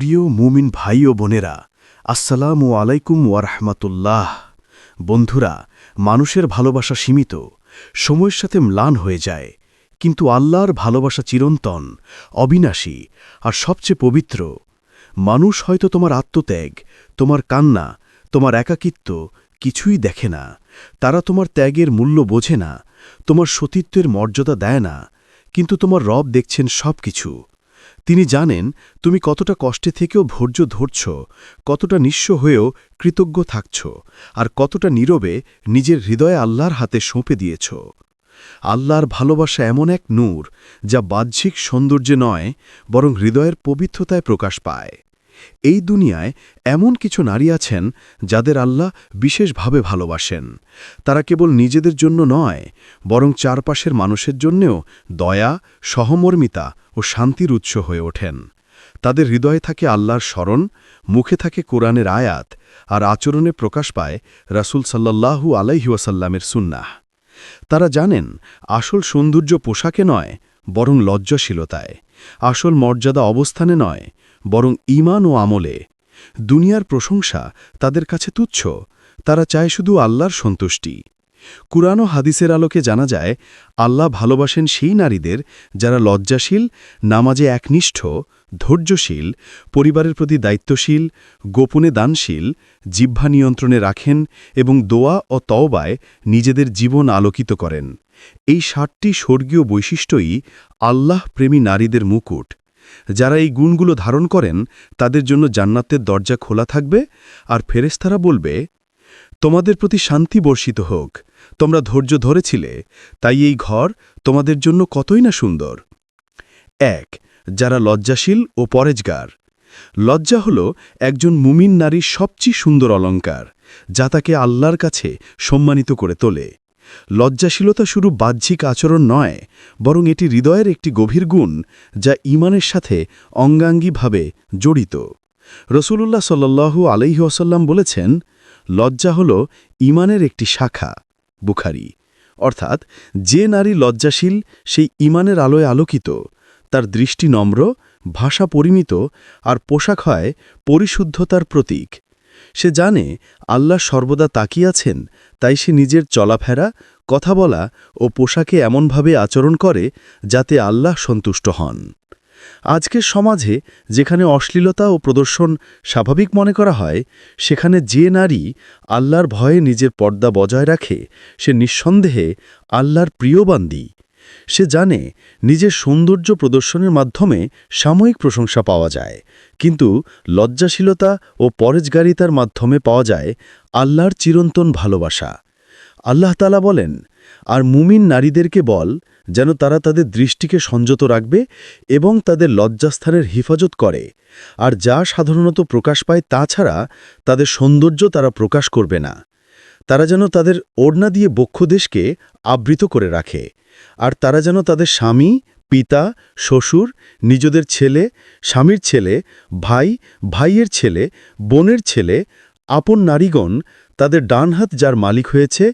প্রিয় মুমিন ভাই ও বোনেরা, আসসালামু আলাইকুম ওয়ারহমাতুল্লাহ বন্ধুরা, মানুষের ভালোবাসা সীমিত, সময়ের সাথে ম্লান হয়ে যায়, কিন্তু আল্লাহর ভালোবাসা চিরন্তন, অবিনাশী আর সবচেয়ে পবিত্র। মানুষ হয়তো তোমার আত্মত্যাগ, তোমার কান্না, তোমার একাকিত্ব কিছুই দেখে না, তারা তোমার ত্যাগের মূল্য বোঝে না, তোমার সতীত্বের মর্যাদা দেয় না, কিন্তু তোমার রব দেখছেন সব কিছু তিনি জানেন, তুমি কতটা কষ্টে থেকেও ধৈর্য ধরছ, কতটা নিঃস্ব হয়েও কৃতজ্ঞ থাকছ, আর কতটা নীরবে নিজের হৃদয়ে আল্লাহর হাতে সঁপে দিয়েছ। আল্লাহর ভালোবাসা এমন এক নূর, যা বাহ্যিক সৌন্দর্যে নয়, বরং হৃদয়ের পবিত্রতায় প্রকাশ পায়। এই দুনিয়ায় এমন কিছু নারী আছেন যাদের আল্লাহ বিশেষভাবে ভালোবাসেন। তারা কেবল নিজেদের জন্য নয়, বরং চারপাশের মানুষের জন্যেও দয়া, সহমর্মিতা ও শান্তির উৎস হয়ে ওঠেন। তাদের হৃদয়ে থাকে আল্লাহর স্মরণ, মুখে থাকে কোরআনের আয়াত, আর আচরণে প্রকাশ পায় রাসুল সাল্লাল্লাহু আলাইহুয়াসাল্লামের সুন্নাহ। তারা জানেন, আসল সৌন্দর্য পোশাকে নয়, বরং লজ্জাশীলতায়। আসল মর্যাদা অবস্থানে নয় বরং ইমান ও আমলে। দুনিয়ার প্রশংসা তাদের কাছে তুচ্ছ, তারা চায় শুধু আল্লাহর সন্তুষ্টি। কুরআন ও হাদিসের আলোকে জানা যায়, আল্লাহ ভালোবাসেন সেই নারীদের যারা লজ্জাশীল, নামাজে একনিষ্ঠ, ধৈর্যশীল, পরিবারের প্রতি দায়িত্বশীল, গোপনে দানশীল, জিহ্বা নিয়ন্ত্রণে রাখেন এবং দোয়া ও তওবায় নিজেদের জীবন আলোকিত করেন। এই ষাটটি স্বর্গীয় বৈশিষ্ট্যই আল্লাহ প্রেমী নারীদের মুকুট। যারা এই গুণগুলো ধারণ করেন, তাদের জন্য জান্নাতের দরজা খোলা থাকবে আর ফেরেস্তারা বলবে, তোমাদের প্রতি শান্তি বর্ষিত হোক। তোমরা ধৈর্য ধরেছিলে, তাই এই ঘর তোমাদের জন্য কতই না সুন্দর। এক, যারা লজ্জাশীল ও পরেজগার। লজ্জা হল একজন মুমিন নারীর সবচেয়ে সুন্দর অলঙ্কার যা তাকে আল্লাহর কাছে সম্মানিত করে তোলে। লজ্জাশীলতা শুরু বাহ্যিক আচরণ নয়, বরং এটি হৃদয়ের একটি গভীর গুণ যা ইমানের সাথে অঙ্গাঙ্গীভাবে জড়িত। রসুলুল্লাহ সাল্লু আলহিহাসাল্লাম বলেছেন, লজ্জা হল ইমানের একটি শাখা, বুখারি। অর্থাৎ যে নারী লজ্জাশীল, সেই ইমানের আলোয় আলোকিত, তার দৃষ্টি নম্র, ভাষা পরিমিত, আর পোশাক হয় পরিশুদ্ধতার প্রতীক। সে জানে আল্লাহ সর্বদা তাকিয়াছেন তাই সে নিজের চলাফেরা, কথা বলা ও পোশাকে এমনভাবে আচরণ করে যাতে আল্লাহ সন্তুষ্ট হন। আজকের সমাজে যেখানে অশ্লীলতা ও প্রদর্শন স্বাভাবিক মনে করা হয়, সেখানে যে নারী আল্লাহর ভয়ে নিজের পর্দা বজায় রাখে, সে নিঃসন্দেহে আল্লাহর প্রিয়বান্দি। সে জানে নিজের সৌন্দর্য প্রদর্শনের মাধ্যমে সাময়িক প্রশংসা পাওয়া যায়, কিন্তু লজ্জাশীলতা ও পরেজগারিতার মাধ্যমে পাওয়া যায় আল্লাহর চিরন্তন ভালোবাসা। আল্লাহ তালা বলেন, আর মুমিন নারীদেরকে বল যেন তারা তাদের দৃষ্টিকে সংযত রাখবে এবং তাদের লজ্জাস্থানের হিফাজত করে, আর যা সাধারণত প্রকাশ পায় তাছাড়া তাদের সৌন্দর্য তারা প্রকাশ করবে না। তারা যেন তাদের ওড়না দিয়ে বক্ষদেশকে আবৃত করে রাখে, আর তারা যেন তাদের স্বামী, পিতা, শ্বশুর, নিজেদের ছেলে, স্বামীর ছেলে, ভাই, ভাইয়ের ছেলে, বোনের ছেলে, আপন নারীগণ তাদের ডান হাত যার মালিক হয়েছে,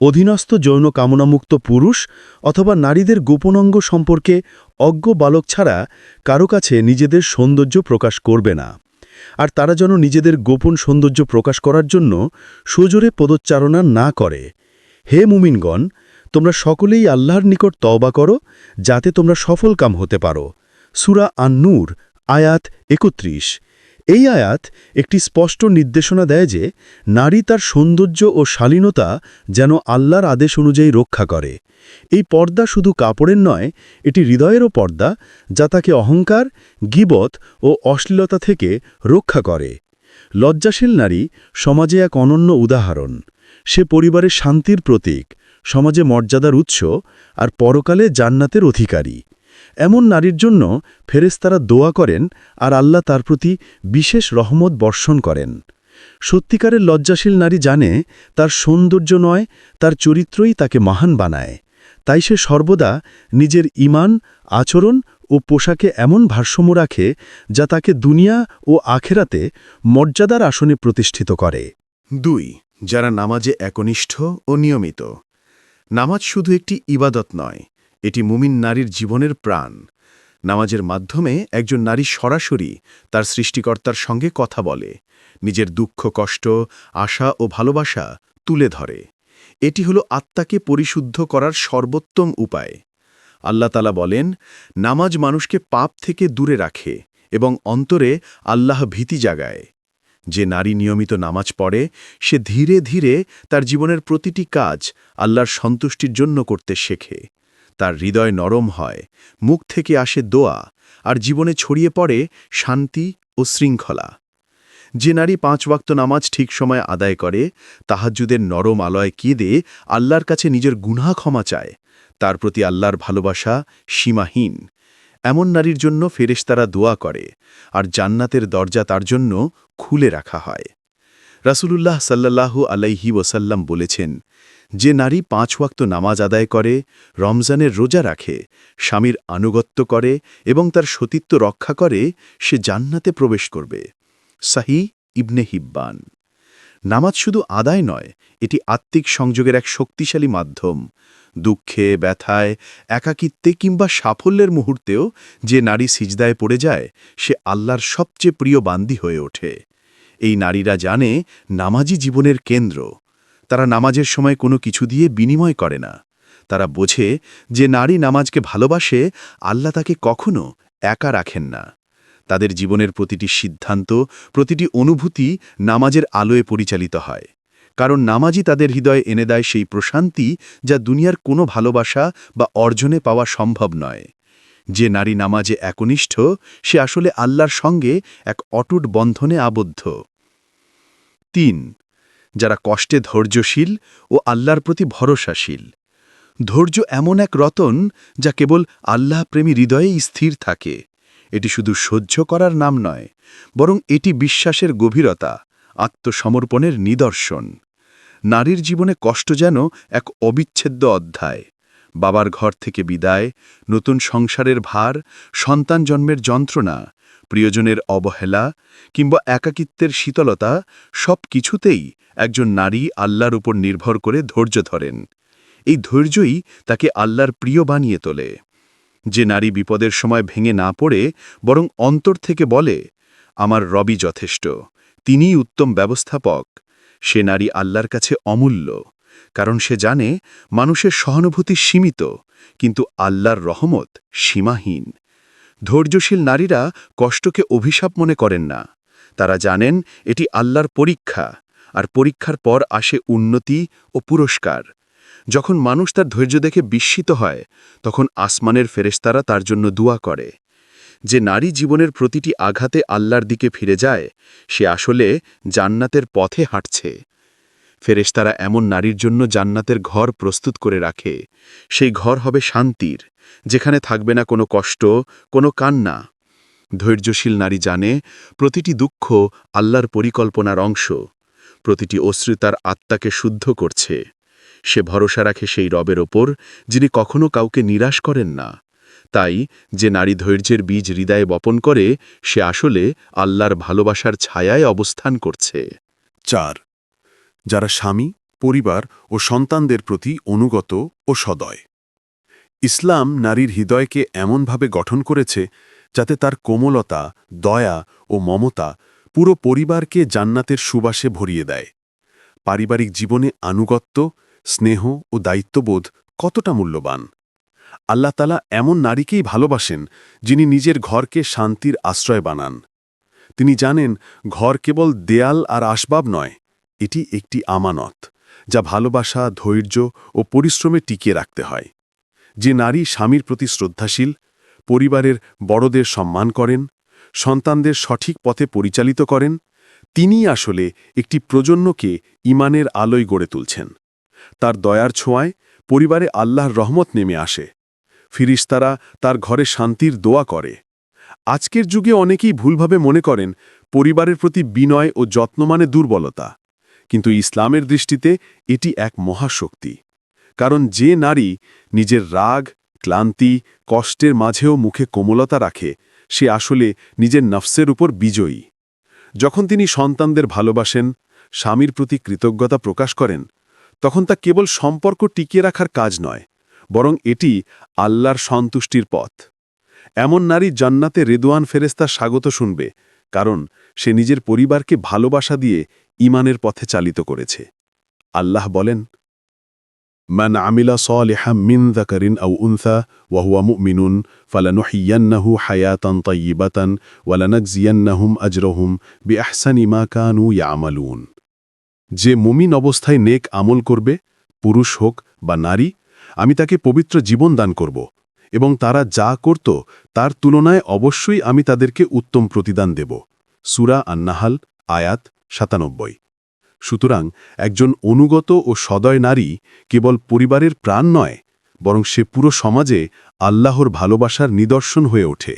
অধীনস্থ যৌন কামনামুক্ত পুরুষ অথবা নারীদের গোপনঙ্গ সম্পর্কে অজ্ঞ বালক ছাড়া কারও কাছে নিজেদের সৌন্দর্য প্রকাশ করবে না। আর তারা যেন নিজেদের গোপন সৌন্দর্য প্রকাশ করার জন্য সুজোরে পদোচ্চারণা না করে। হে মুমিনগণ, তোমরা সকলেই আল্লাহর নিকট তওবা করো, যাতে তোমরা সফল কাম হতে পারো। সুরা আন্নুর, আয়াত একত্রিশ। এই আয়াত একটি স্পষ্ট নির্দেশনা দেয় যে নারী তার সৌন্দর্য ও শালীনতা যেন আল্লাহর আদেশ অনুযায়ী রক্ষা করে। এই পর্দা শুধু কাপড়ের নয়, এটি হৃদয়েরও পর্দা যা তাকে অহংকার, গিবত ও অশ্লীলতা থেকে রক্ষা করে। লজ্জাশীল নারী সমাজে এক অনন্য উদাহরণ। সে পরিবারের শান্তির প্রতীক, সমাজে মর্যাদার উৎস আর পরকালে জান্নাতের অধিকারী। এমন নারীর জন্য ফেরেস্তারা দোয়া করেন আর আল্লাহ তার প্রতি বিশেষ রহমত বর্ষণ করেন। সত্যিকারের লজ্জাশীল নারী জানে তার সৌন্দর্য নয়, তার চরিত্রই তাকে মহান বানায়। তাই সে সর্বদা নিজের ইমান আচরণ ও পোশাকে এমন ভারসাম্য রাখে যা তাকে দুনিয়া ও আখেরাতে মর্যাদার আসনে প্রতিষ্ঠিত করে। দুই, যারা নামাজে একনিষ্ঠ ও নিয়মিত। নামাজ শুধু একটি ইবাদত নয় এটি মুমিন নারীর জীবনের প্রাণ। নামাজের মাধ্যমে একজন নারী সরাসরি তার সৃষ্টিকর্তার সঙ্গে কথা বলে, নিজের দুঃখ, কষ্ট, আশা ও ভালোবাসা তুলে ধরে। এটি হল আত্মাকে পরিশুদ্ধ করার সর্বোত্তম উপায়। আল্লাহ তালা বলেন, নামাজ মানুষকে পাপ থেকে দূরে রাখে এবং অন্তরে আল্লাহ ভীতি জাগায়। যে নারী নিয়মিত নামাজ পড়ে, সে ধীরে ধীরে তার জীবনের প্রতিটি কাজ আল্লাহর সন্তুষ্টির জন্য করতে শেখে। তার হৃদয় নরম হয়, মুখ থেকে আসে দোয়া, আর জীবনে ছড়িয়ে পড়ে শান্তি ও শৃঙ্খলা। যে নারী পাঁচ ওয়াক্ত নামাজ ঠিক সময় আদায় করে, তাহাজ্জুদের নরম আলয় কেঁদে আল্লাহর কাছে নিজের গুনাহ ক্ষমা চায়, তার প্রতি আল্লাহর ভালোবাসা সীমাহীন। এমন নারীর জন্য ফেরেশতারা দোয়া করে, আর জান্নাতের দরজা তার জন্য খুলে রাখা হয়। রাসূলুল্লাহ সাল্লাল্লাহু আলাইহি ওসাল্লাম বলেছেন, যে নারী পাঁচ ওয়াক্ত নামাজ আদায় করে, রমজানের রোজা রাখে, স্বামীর আনুগত্য করে এবং তার সতীত্ব রক্ষা করে, সে জান্নাতে প্রবেশ করবে। সাহি ইবনে হিব্বান। নামাজ শুধু আদায় নয়, এটি আত্মিক সংযোগের এক শক্তিশালী মাধ্যম। দুঃখে, ব্যথায়, একাকিত্বে কিংবা সাফল্যের মুহূর্তেও যে নারী সিজদায় পড়ে যায়, সে আল্লাহর সবচেয়ে প্রিয় বান্দি হয়ে ওঠে। এই নারীরা জানে নামাজি জীবনের কেন্দ্র। তারা নামাজের সময় কোনো কিছু দিয়ে বিনিময় করে না। তারা বোঝে যে নারী নামাজকে ভালোবাসে, আল্লাহ তাকে কখনো একা রাখেন না। তাদের জীবনের প্রতিটি সিদ্ধান্ত, প্রতিটি অনুভূতি নামাজের আলোয় পরিচালিত হয়। কারণ নামাজই তাদের হৃদয়ে এনে দেয় সেই প্রশান্তি যা দুনিয়ার কোনো ভালোবাসা বা অর্জনে পাওয়া সম্ভব নয়। যে নারী নামাজে একনিষ্ঠ, সে আসলে আল্লাহর সঙ্গে এক অটুট বন্ধনে আবদ্ধ। তিন, যারা কষ্টে ধৈর্যশীল ও আল্লাহর প্রতি ভরসাশীল। ধৈর্য এমন এক রতন যা কেবল আল্লাহ প্রেমী হৃদয়েই স্থির থাকে। এটি শুধু সহ্য করার নাম নয়, বরং এটি বিশ্বাসের গভীরতা, আত্মসমর্পণের নিদর্শন। নারীর জীবনে কষ্ট যেন এক অবিচ্ছেদ্য অধ্যায়। বাবার ঘর থেকে বিদায়, নতুন সংসারের ভার, সন্তান জন্মের যন্ত্রণা, প্রিয়জনের অবহেলা কিংবা একাকিত্বের শীতলতা সব কিছুতেই একজন নারী আল্লাহর উপর নির্ভর করে ধৈর্য ধরেন। এই ধৈর্যই তাকে আল্লাহর প্রিয় বানিয়ে তোলে। যে নারী বিপদের সময় ভেঙে না পড়ে, বরং অন্তর থেকে বলে, আমার রবি যথেষ্ট, তিনিই উত্তম ব্যবস্থাপক। সে নারী আল্লাহর কাছে অমূল্য। কারণ সে জানে মানুষের সহানুভূতি সীমিত, কিন্তু আল্লাহর রহমত সীমাহীন। ধৈর্যশীল নারীরা কষ্টকে অভিশাপ মনে করেন না। তারা জানেন এটি আল্লাহর পরীক্ষা, আর পরীক্ষার পর আসে উন্নতি ও পুরস্কার। যখন মানুষ তার ধৈর্য দেখে বিস্মিত হয়, তখন আসমানের ফেরেস্তারা তার জন্য দোয়া করে। যে নারী জীবনের প্রতিটি আঘাতে আল্লাহর দিকে ফিরে যায়, সে আসলে জান্নাতের পথে হাঁটছে। ফেরেশতারা এমন নারীর জন্য জান্নাতের ঘর প্রস্তুত করে রাখে। সেই ঘর হবে শান্তির, যেখানে থাকবে না কোনো কষ্ট, কোনো কান্না। ধৈর্যশীল নারী জানে, প্রতিটি দুঃখ আল্লাহর পরিকল্পনার অংশ। প্রতিটি অশ্রু তার আত্মাকে শুদ্ধ করছে। সে ভরসা রাখে সেই রবের ওপর, যিনি কখনো কাউকে নিরাশ করেন না। তাই, যে নারী ধৈর্যের বীজ হৃদয়ে বপন করে, সে আসলে আল্লাহর ভালোবাসার ছায়ায় অবস্থান করছে। চার যারা স্বামী, পরিবার ও সন্তানদের প্রতি অনুগত ও সদয়। ইসলাম নারীর হৃদয়কে এমনভাবে গঠন করেছে যাতে তার কোমলতা, দয়া ও মমতা পুরো পরিবারকে জান্নাতের সুবাসে ভরিয়ে দেয়। পারিবারিক জীবনে আনুগত্য, স্নেহ ও দায়িত্ববোধ কতটা মূল্যবান। আল্লাহ তালা এমন নারীকেই ভালোবাসেন যিনি নিজের ঘরকে শান্তির আশ্রয় বানান। তিনি জানেন, ঘর কেবল দেয়াল আর আসবাব নয় এটি একটি আমানত, যা ভালোবাসা, ধৈর্য ও পরিশ্রমে টিকিয়ে রাখতে হয়। যে নারী স্বামীর প্রতি শ্রদ্ধাশীল, পরিবারের বড়দের সম্মান করেন, সন্তানদের সঠিক পথে পরিচালিত করেন, তিনিই আসলে একটি প্রজন্মকে ইমানের আলোয় গড়ে তুলছেন। তার দয়ার ছোঁয়ায় পরিবারে আল্লাহর রহমত নেমে আসে। ফিরিস্তারা তার ঘরে শান্তির দোয়া করে। আজকের যুগে অনেকেই ভুলভাবে মনে করেন, পরিবারের প্রতি বিনয় ও যত্ন মানে দুর্বলতা। কিন্তু ইসলামের দৃষ্টিতে এটি এক মহাশক্তি। কারণ যে নারী নিজের রাগ, ক্লান্তি, কষ্টের মাঝেও মুখে কোমলতা রাখে, সে আসলে নিজের নফসের উপর বিজয়ী। যখন তিনি সন্তানদের ভালোবাসেন, স্বামীর প্রতি কৃতজ্ঞতা প্রকাশ করেন, তখন তা কেবল সম্পর্ক টিকিয়ে রাখার কাজ নয়, বরং এটি আল্লাহর সন্তুষ্টির পথ। এমন নারী জান্নাতে রেদোয়ান ফেরেস্তা স্বাগত শুনবে কারণ সে নিজের পরিবারকে ভালোবাসা দিয়ে ইমানের পথে চালিত করেছে। আল্লাহ বলেন, মান আমিলা সলিহা মিন দাকারিন আউ উনসা ওয়াহুয়া মুমিনুন ফালানুহিয়ান্নাহু হায়াতান ওয়ালানাক জিয়ান্নাহুম আজরহুম বি আহসানি মা কানু ইয়ামালুন। যে মুমিন অবস্থায় নেক আমল করবে, পুরুষ হোক বা নারী, আমি তাকে পবিত্র জীবন দান করব। এবং তারা যা করত, তার তুলনায় অবশ্যই আমি তাদেরকে উত্তম প্রতিদান দেব। সুরা আন্নাহাল, আয়াত সাতানব্বই। সুতরাং একজন অনুগত ও সদয় নারী কেবল পরিবারের প্রাণ নয়, বরং সে পুরো সমাজে আল্লাহর ভালোবাসার নিদর্শন হয়ে ওঠে।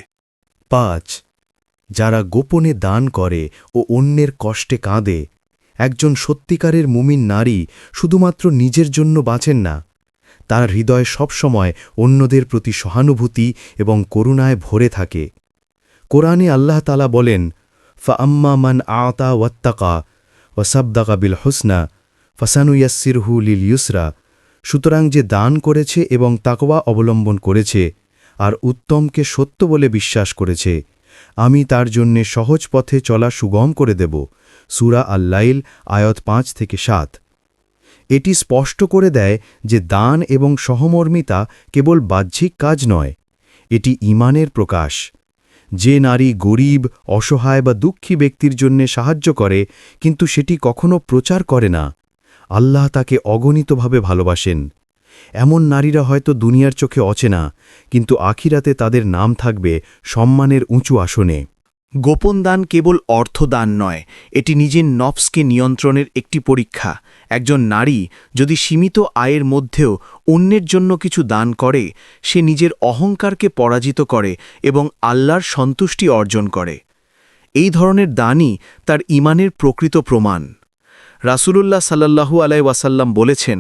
পাঁচ, যারা গোপনে দান করে ও অন্যের কষ্টে কাঁদে, একজন সত্যিকারের মুমিন নারী শুধুমাত্র নিজের জন্য বাঁচেন না তার হৃদয় সবসময় অন্যদের প্রতি সহানুভূতি এবং করুণায় ভরে থাকে। কোরআনে আল্লাহ তালা বলেন ফা আম্মা মান আতা ওয়াত্তাকা ওয়াসাবদাকা বিল হোসনা ফাসানুয়াসিরহু লিল ইউসরা সুতরাং যে দান করেছে এবং তাকওয়া অবলম্বন করেছে আর উত্তমকে সত্য বলে বিশ্বাস করেছে, আমি তার জন্যে সহজ পথে চলা সুগম করে দেব। সুরা আল্লাইল, আয়ত পাঁচ থেকে সাত। এটি স্পষ্ট করে দেয় যে দান এবং সহমর্মিতা কেবল বাহ্যিক কাজ নয়, এটি ইমানের প্রকাশ। যে নারী গরিব, অসহায় বা দুঃখী ব্যক্তির জন্যে সাহায্য করে, কিন্তু সেটি কখনো প্রচার করে না। আল্লাহ তাকে অগণিতভাবে ভালোবাসেন। এমন নারীরা হয়তো দুনিয়ার চোখে অচেনা, কিন্তু আখিরাতে তাদের নাম থাকবে সম্মানের উঁচু আসনে। গোপন দান কেবল অর্থদান নয়, এটি নিজের নফসকে নিয়ন্ত্রণের একটি পরীক্ষা। একজন নারী যদি সীমিত আয়ের মধ্যেও অন্যের জন্য কিছু দান করে, সে নিজের অহংকারকে পরাজিত করে এবং আল্লাহর সন্তুষ্টি অর্জন করে। এই ধরনের দানই তার ইমানের প্রকৃত প্রমাণ। রাসূলুল্লাহ সাল্লাল্লাহু আলাই ওয়াসাল্লাম বলেছেন,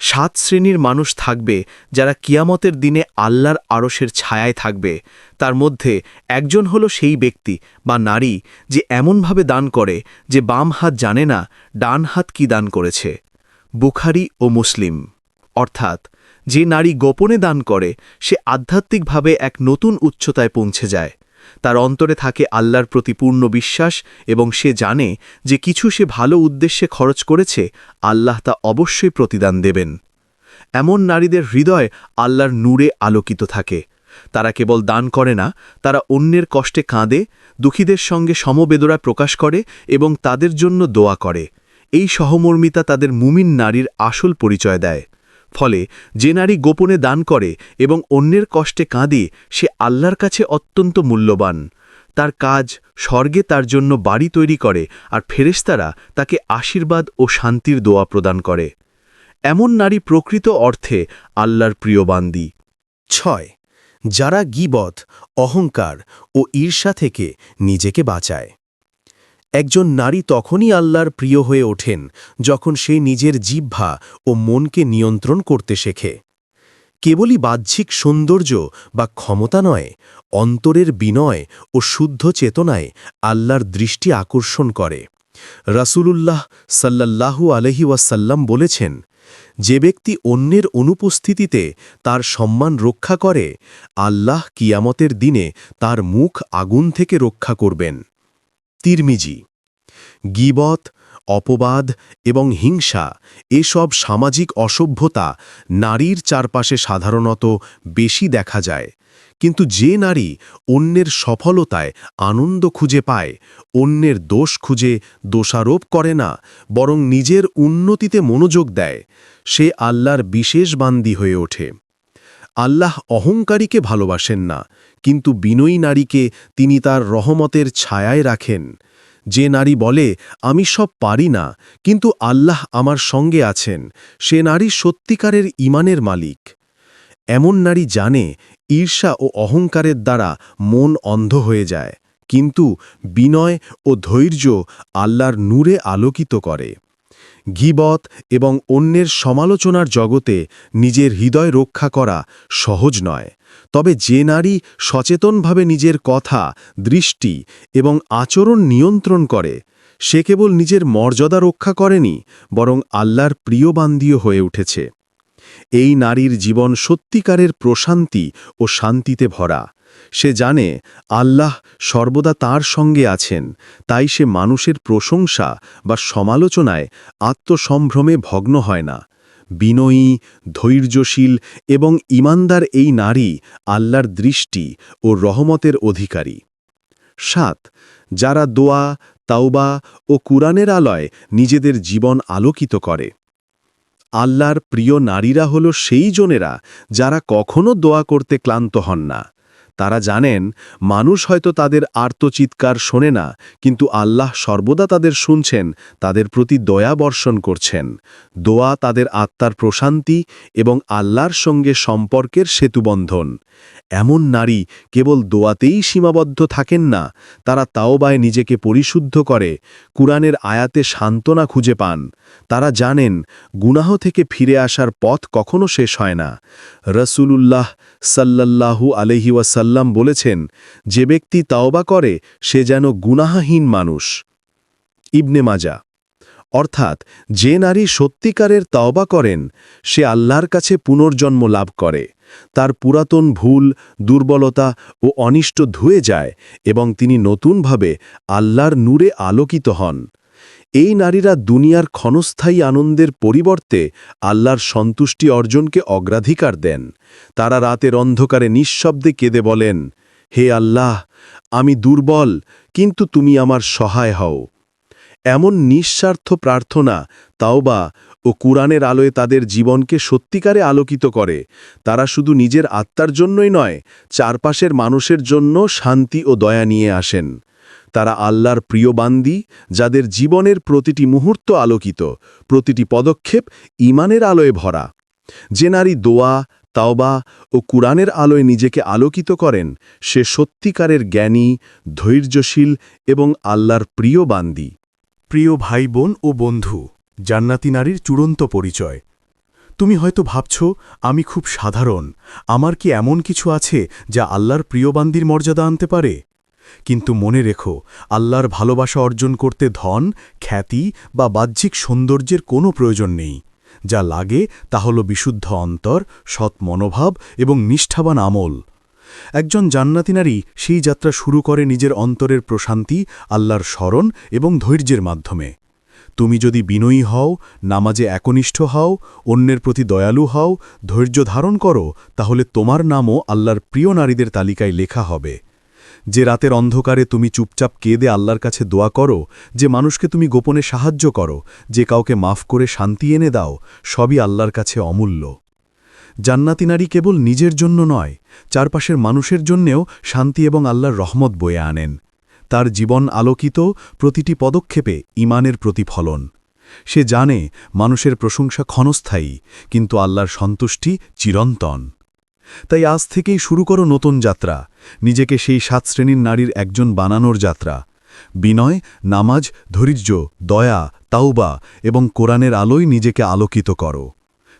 সাত শ্রেণির মানুষ থাকবে যারা কিয়ামতের দিনে আল্লাহর আরশের ছায়ায় থাকবে। তার মধ্যে একজন হল সেই ব্যক্তি বা নারী যে এমনভাবে দান করে যে বাম হাত জানে না ডান হাত কি দান করেছে। বুখারি ও মুসলিম। অর্থাৎ যে নারী গোপনে দান করে, সে আধ্যাত্মিকভাবে এক নতুন উচ্চতায় পৌঁছে যায়। তার অন্তরে থাকে আল্লাহর প্রতি পূর্ণ বিশ্বাস এবং সে জানে যে কিছু সে ভালো উদ্দেশ্যে খরচ করেছে, আল্লাহ তা অবশ্যই প্রতিদান দেবেন। এমন নারীদের হৃদয় আল্লাহর নূরে আলোকিত থাকে। তারা কেবল দান করে না, তারা অন্যের কষ্টে কাঁদে, দুঃখীদের সঙ্গে সমবেদনা প্রকাশ করে এবং তাদের জন্য দোয়া করে। এই সহমর্মিতা তাদের মুমিন নারীর আসল পরিচয় দেয়। ফলে যে নারী গোপনে দান করে এবং অন্যের কষ্টে কাঁদে, সে আল্লাহর কাছে অত্যন্ত মূল্যবান। তার কাজ স্বর্গে তার জন্য বাড়ি তৈরি করে আর ফেরেশতারা তাকে আশীর্বাদ ও শান্তির দোয়া প্রদান করে। এমন নারী প্রকৃত অর্থে আল্লাহর প্রিয় বান্দি। ছয়, যারা গিবত, অহংকার ও ঈর্ষা থেকে নিজেকে বাঁচায়। একজন নারী তখনই আল্লাহর প্রিয় হয়ে ওঠেন যখন সে নিজের জিহ্বা ও মনকে নিয়ন্ত্রণ করতে শেখে। কেবলই বাহ্যিক সৌন্দর্য বা ক্ষমতা নয়, অন্তরের বিনয় ও শুদ্ধ চেতনায় আল্লাহর দৃষ্টি আকর্ষণ করে। রাসূলুল্লাহ সাল্লাল্লাহু আলহি ওয়াসাল্লাম বলেছেন, যে ব্যক্তি অন্যের অনুপস্থিতিতে তার সম্মান রক্ষা করে, আল্লাহ কিয়ামতের দিনে তার মুখ আগুন থেকে রক্ষা করবেন। তিরমিজি। গিবত, অপবাদ এবং হিংসা এসব সামাজিক অসভ্যতা নারীর চারপাশে সাধারণত বেশি দেখা যায়। কিন্তু যে নারী অন্যের সফলতায় আনন্দ খুঁজে পায়, অন্যের দোষ খুঁজে দোষারোপ করে না, বরং নিজের উন্নতিতে মনোযোগ দেয়, সে আল্লাহর বিশেষ বান্দি হয়ে ওঠে। আল্লাহ অহংকারীকে ভালোবাসেন না, কিন্তু বিনয়ী নারীকে তিনি তার রহমতের ছায়ায় রাখেন। যে নারী বলে, আমি সব পারি না, কিন্তু আল্লাহ আমার সঙ্গে আছেন সে নারী সত্যিকারের ইমানের মালিক। এমন নারী জানে, ঈর্ষা ও অহংকারের দ্বারা মন অন্ধ হয়ে যায়, কিন্তু বিনয় ও ধৈর্য আল্লাহর নূরে আলোকিত করে। গিবত এবং অন্যের সমালোচনার জগতে নিজের হৃদয় রক্ষা করা সহজ নয়। তবে যে নারী সচেতনভাবে নিজের কথা, দৃষ্টি এবং আচরণ নিয়ন্ত্রণ করে, সে কেবল নিজের মর্যাদা রক্ষা করেনি, বরং আল্লাহর প্রিয় বান্দীয় হয়ে উঠেছে। এই নারীর জীবন সত্যিকারের প্রশান্তি ও শান্তিতে ভরা। সে জানে, আল্লাহ সর্বদা তার সঙ্গে আছেন, তাই সে মানুষের প্রশংসা বা সমালোচনায় আত্মসম্ভ্রমে ভগ্ন হয় না। বিনয়ী, ধৈর্যশীল এবং ইমানদার এই নারী আল্লাহর দৃষ্টি ও রহমতের অধিকারী। সাত, যারা দোয়া, তাওবা ও কুরআনের আলয় নিজেদের জীবন আলোকিত করে। আল্লাহর প্রিয় নারীরা হল সেই জনেরা যারা কখনো দোয়া করতে ক্লান্ত হন না। তারা জানেন, মানুষ হয়তো তাদের আর্তচিৎকার শোনে না, কিন্তু আল্লাহ সর্বদা তাদের শুনছেন, তাদের প্রতি দয়া বর্ষণ করছেন। দোয়া তাদের আত্মার প্রশান্তি এবং আল্লাহর সঙ্গে সম্পর্কের সেতুবন্ধন। এমন নারী কেবল দোয়াতেই সীমাবদ্ধ থাকেন না, তারা তাওবায় নিজেকে পরিশুদ্ধ করে, কুরআনের আয়াতে সান্ত্বনা খুঁজে পান। তারা জানেন, গুনাহ থেকে ফিরে আসার পথ কখনো শেষ হয় না। রসুলুল্লাহ সাল্লাল্লাহু আলহি ওয়াসাল্লাম বলেছেন, যে ব্যক্তি তাওবা করে, সে যেন গুনাহাহীন মানুষ। ইবনে মাজা। অর্থাৎ, যে নারী সত্যিকারের তাওবা করেন, সে আল্লাহর কাছে পুনর্জন্ম লাভ করে। তার পুরাতন ভুল, দুর্বলতা ও অনিষ্ট ধুয়ে যায় এবং তিনি নতুনভাবে আল্লাহর নূরে আলোকিত হন। এই নারীরা দুনিয়ার ক্ষণস্থায়ী আনন্দের পরিবর্তে আল্লাহর সন্তুষ্টি অর্জনকে অগ্রাধিকার দেন। তারা রাতের অন্ধকারে নিঃশব্দে কেঁদে বলেন, হে আল্লাহ, আমি দুর্বল, কিন্তু তুমি আমার সহায় হও। এমন নিঃস্বার্থ প্রার্থনা, তাওবা ও কুরআনের আলোয় তাদের জীবনকে সত্যিকারে আলোকিত করে। তারা শুধু নিজের আত্মার জন্যই নয়, চারপাশের মানুষের জন্য শান্তি ও দয়া নিয়ে আসেন। তারা আল্লাহর প্রিয় বান্দি, যাদের জীবনের প্রতিটি মুহূর্ত আলোকিত, প্রতিটি পদক্ষেপ ইমানের আলোয় ভরা। যে নারী দোয়া, তাওবা ও কুরআনের আলোয় নিজেকে আলোকিত করেন, সে সত্যিকারের জ্ঞানী, ধৈর্যশীল এবং আল্লাহর প্রিয় বান্দি। প্রিয় ভাই বোন ও বন্ধু জান্নাতি নারীর চূড়ান্ত পরিচয়। তুমি হয়তো ভাবছ, আমি খুব সাধারণ, আমার কি এমন কিছু আছে যা আল্লাহর প্রিয়বান্দির মর্যাদা আনতে পারে? কিন্তু মনে রেখো, আল্লাহর ভালোবাসা অর্জন করতে ধন, খ্যাতি বা বাহ্যিক সৌন্দর্যের কোনো প্রয়োজন নেই। যা লাগে তা হল বিশুদ্ধ অন্তর, সৎ মনোভাব এবং নিষ্ঠাবান আমল। একজন জান্নাতি নারী সেই যাত্রা শুরু করে নিজের অন্তরের প্রশান্তি, আল্লাহর স্মরণ এবং ধৈর্যের মাধ্যমে। তুমি যদি বিনয়ী হও, নামাজে একনিষ্ঠ হও, অন্যের প্রতি দয়ালু হও, ধৈর্য ধারণ করো, তাহলে তোমার নামও আল্লাহর প্রিয় নারীদের তালিকায় লেখা হবে। যে রাতের অন্ধকারে তুমি চুপচাপ কেঁদে আল্লাহর কাছে দোয়া করো, যে মানুষকে তুমি গোপনে সাহায্য করো, যে কাউকে মাফ করে শান্তি এনে দাও, সবই আল্লাহর কাছে অমূল্য। জান্নাতি নারী কেবল নিজের জন্য নয়, চারপাশের মানুষের জন্যেও শান্তি এবং আল্লাহর রহমত বয়ে আনেন। তার জীবন আলোকিত প্রতিটি পদক্ষেপে ইমানের প্রতিফলন। সে জানে মানুষের প্রশংসা ক্ষণস্থায়ী, কিন্তু আল্লাহর সন্তুষ্টি চিরন্তন। তাই আজ থেকেই শুরু করো নতুন যাত্রা, নিজেকে সেই সাত শ্রেণির নারীর একজন বানানোর যাত্রা। বিনয়, নামাজ, ধৈর্য, দয়া, তাওবা এবং কোরআনের আলোয় নিজেকে আলোকিত করো।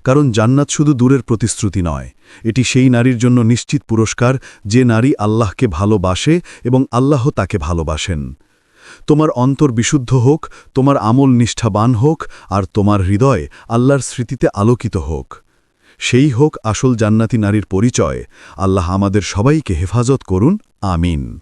কারণ জান্নাত শুধু দূরের প্রতিশ্রুতি নয়। এটি সেই নারীর জন্য নিশ্চিত পুরস্কার যে নারী আল্লাহকে ভালোবাসে এবং আল্লাহ তাকে ভালোবাসেন। তোমার অন্তর বিশুদ্ধ হোক, তোমার আমল নিষ্ঠাবান হোক, আর তোমার হৃদয় আল্লাহর স্মৃতিতে আলোকিত হোক। সেই হোক আসল জান্নাতি নারীর পরিচয়। আল্লাহ আমাদের সবাইকে হেফাজত করুন। আমিন।